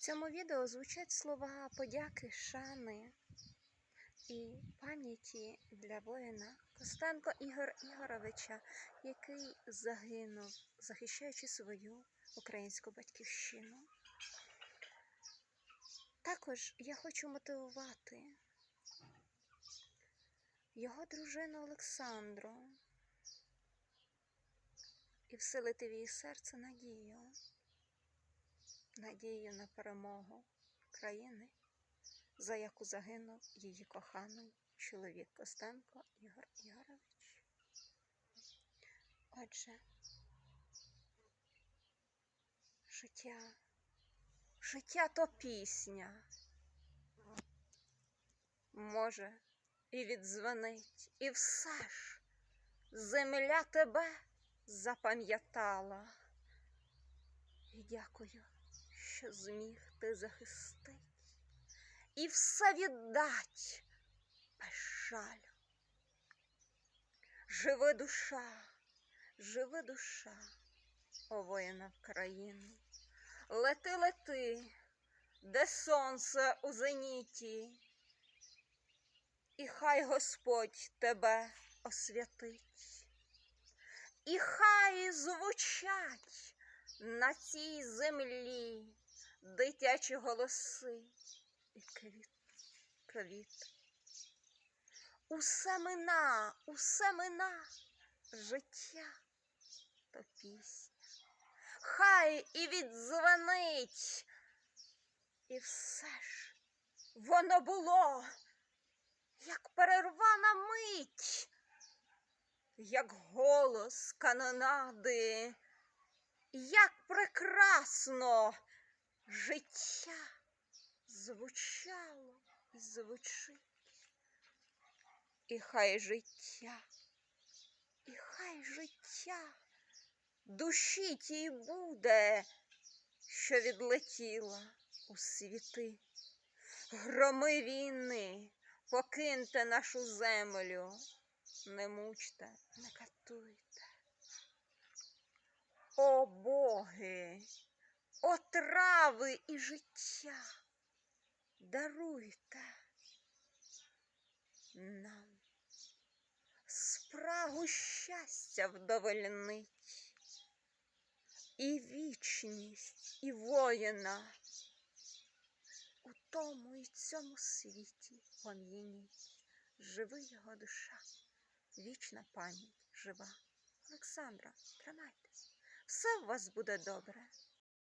цьому відео звучать слова подяки, шани і пам'яті для воїна Костенко Ігор Ігоровича, який загинув, захищаючи свою українську батьківщину. Також я хочу мотивувати його дружину Олександру і вселити в її серце надію надію на перемогу країни, за яку загинув її коханий чоловік Костенко Ігор Ігорович. Отже, життя, життя то пісня. Може, і віддзвонить, і все ж земля тебе запам'ятала. І дякую що зміг ти захистить і все віддать без жалю. Живи душа, живи душа, о воїна в. Лети, лети, де сонце у зеніті, і хай Господь тебе освятить, і хай звучать на цій землі дитячі голоси і квіт, квіт. Усе мина, усе мина життя то пісня. Хай і відзвонить, і все ж воно було, як перервана мить, як голос канонади. Як прекрасно життя звучало і звучить. І хай життя, і хай життя душі тій буде, що відлетіла у світи. Громи війни, покиньте нашу землю, не мучте, не катуйте. О боги, о трави і життя, даруйте нам спрагу щастя вдовольнить, і вічність, і воїна у тому і цьому світі пом'яніть. Живи його душа, вічна пам'ять жива. Олександра, тримайтесь. Все у вас буде добре.